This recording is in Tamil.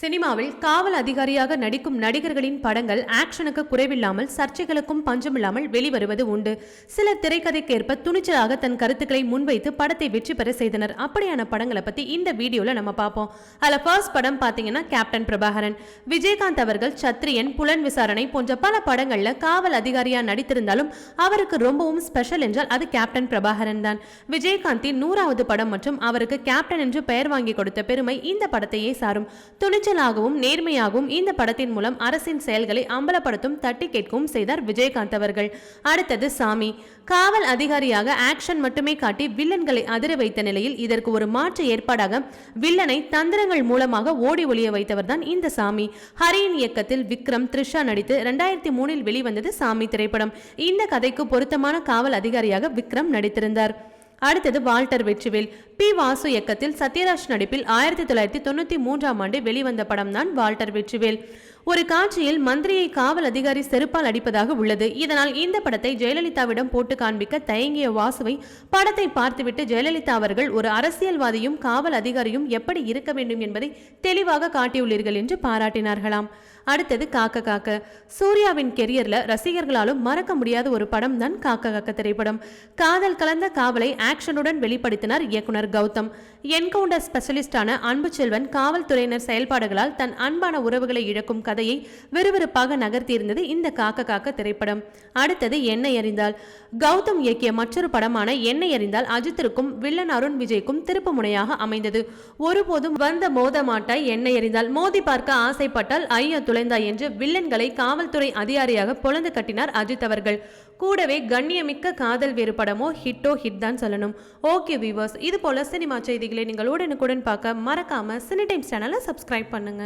சினிமாவில் காவல் அதிகாரியாக நடிக்கும் நடிகர்களின் படங்கள் ஆக்ஷனுக்கு குறைவில்லாமல் சர்ச்சைகளுக்கும் பஞ்சமில்லாமல் வெளிவருவது உண்டு. சில திரைக்கதைக்கேற்ப துணிச்சலாக தன் கருத்துக்களை முன்வைத்து படத்தை வெற்றி பெற செய்தனர். அப்படியான படங்களை பத்தி இந்த வீடியோல நம்ம பார்ப்போம் அதுல ஃபர்ஸ்ட் படம் பாத்தீங்கன்னா கேப்டன் பிரபாகரன் விஜயகாந்த் அவர்கள் சத்ரியன் புலன் விசாரணை போன்ற பல படங்கள்ல காவல் அதிகாரியா நடித்திருந்தாலும் அவருக்கு ரொம்பவும் ஸ்பெஷல் என்றால் அது கேப்டன் பிரபாகரன் தான். விஜயகாந்தின் நூறாவது படம் மற்றும் அவருக்கு கேப்டன் என்று பெயர் வாங்கி கொடுத்த பெருமை இந்த படத்தையே சாரும். துணிச்சல் துணிச்சலாகவும் நேர்மையாகவும் இந்த படத்தின் மூலம் அரசின் செயல்களை அம்பலப்படுத்தும் தட்டி கேட்கவும் செய்தார் விஜயகாந்த் அவர்கள். அடுத்தது சாமி. காவல் அதிகாரியாக ஆக்ஷன் மட்டுமே காட்டி வில்லன்களை அதிர வைத்த நிலையில் இதற்கு ஒரு மாற்று ஏற்பாடாக வில்லனை தந்திரங்கள் மூலமாக ஓடி ஒளிய வைத்தவர் தான் இந்த சாமி. ஹரியின் இயக்கத்தில் விக்ரம் த்ரிஷா நடித்து ரெண்டாயிரத்தி மூணில் வெளிவந்தது சாமி திரைப்படம். இந்த கதைக்கு பொருத்தமான காவல் அதிகாரியாக விக்ரம் நடித்திருந்தார். அடுத்தது வால்டர் வெற்றிவேல். பி. வாசு இயக்கத்தில் சத்யராஜ் நடிப்பில் ஆயிரத்தி தொள்ளாயிரத்தி தொண்ணூற்றி மூன்றாம் ஆண்டு வெளிவந்த படம் தான் வால்டர் வெற்றிவேல். ஒரு காட்சியில் மந்திரியை காவல் அதிகாரி செருப்பால் அடிப்பதாக உள்ளது. இதனால் இந்த படத்தை ஜெயலலிதாவிடம் போட்டு காண்பிக்க தயங்கிய வாசுவை படத்தை பார்த்துவிட்டு ஜெயலலிதா அவர்கள் ஒரு அரசியல்வாதியும் காவல் அதிகாரியும் எப்படி இருக்க வேண்டும் என்பதை தெளிவாக காட்டியுள்ளீர்கள் என்று பாராட்டினார்களாம். அடுத்தது காக்க காக்க. சூர்யாவின் கெரியர்ல ரசிகர்களாலும் மறக்க முடியாத ஒரு படம் தான் காக்க காக்க திரைப்படம். காதல் கலந்த காவலை ஆக்ஷனுடன் வெளிப்படுத்தினார் இயக்குனர் கௌதம். என்கவுண்டர் ஸ்பெஷலிஸ்டான அன்பு செல்வன் காவல்துறையினர் செயல்பாடுகளால் தன் அன்பான உறவுகளை இழக்கும் கதையை விறுவிறுப்பாக நகர்த்தியிருந்தது இந்த காக்க காக்க திரைப்படம். அடுத்தது எண்ணெய் அறிந்தால். கௌதம் இயக்கிய மற்றொரு படமான எண்ணெய் அறிந்தால் அஜித்திற்கும் வில்லன் அருண் விஜய்க்கும் திருப்பு முனையாக அமைந்தது. ஒருபோதும் வந்த மோத மாட்டாய் எண்ணெய் அறிந்தால். மோதி பார்க்க ஆசைப்பட்டால் ஐயா துளை துளைந்தாய் என்று வில்லன்களை காவல்துறை அதிகாரியாக பொழந்து கட்டினார் அஜித் அவர்கள். கூடவே கண்ணியமிக்க காதல் வேறு படமோ ஹிட்டோ ஹிட் தான் சொல்லணும். ஓகே வியூவர்ஸ் இது போல சினிமா செய்திகளை நீங்கள் உடனுக்குடன் பார்க்க மறக்காம சினி டைம்ஸ் சேனலை சப்ஸ்கிரைப் பண்ணுங்க.